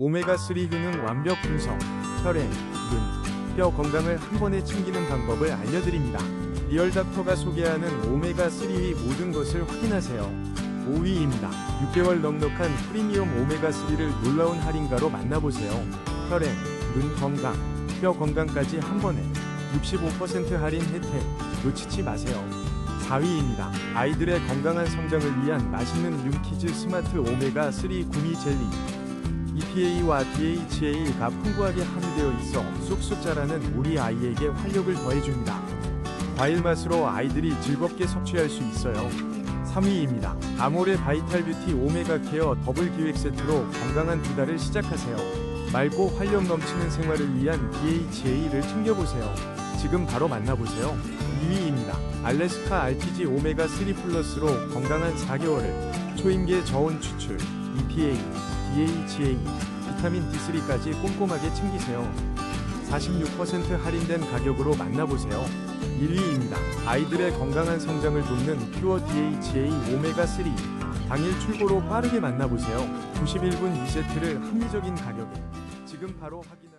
오메가3 효능 완벽 분석, 혈액, 눈, 뼈 건강을 한 번에 챙기는 방법을 알려드립니다. 리얼닥터가 소개하는 오메가3의 모든 것을 확인하세요. 5위입니다. 6개월 넉넉한 프리미엄 오메가3를 놀라운 할인가로 만나보세요. 혈액, 눈 건강, 뼈 건강까지 한 번에 65% 할인 혜택 놓치지 마세요. 4위입니다. 아이들의 건강한 성장을 위한 맛있는 윤키즈 스마트 오메가3 구미 젤리. EPA와 DHA가 풍부하게 함유되어 있어 쑥쑥 자라는 우리 아이에게 활력을 더해줍니다. 과일 맛으로 아이들이 즐겁게 섭취할 수 있어요. 3위입니다. 아모레 바이탈 뷰티 오메가 케어 더블 기획 세트로 건강한 두 달을 시작하세요. 맑고 활력 넘치는 생활을 위한 DHA를 챙겨보세요. 지금 바로 만나보세요. 2위입니다. 알래스카 RTG 오메가 3 플러스로 건강한 4개월을 초임계 저온 추출, EPA, DHA, 비타민 D3까지 꼼꼼하게 챙기세요. 46% 할인된 가격으로 만나보세요. 1위입니다. 아이들의 건강한 성장을 돕는 퓨어 DHA 오메가 3. 당일 출고로 빠르게 만나보세요. 91분 2세트를 합리적인 가격에 지금 바로 확인.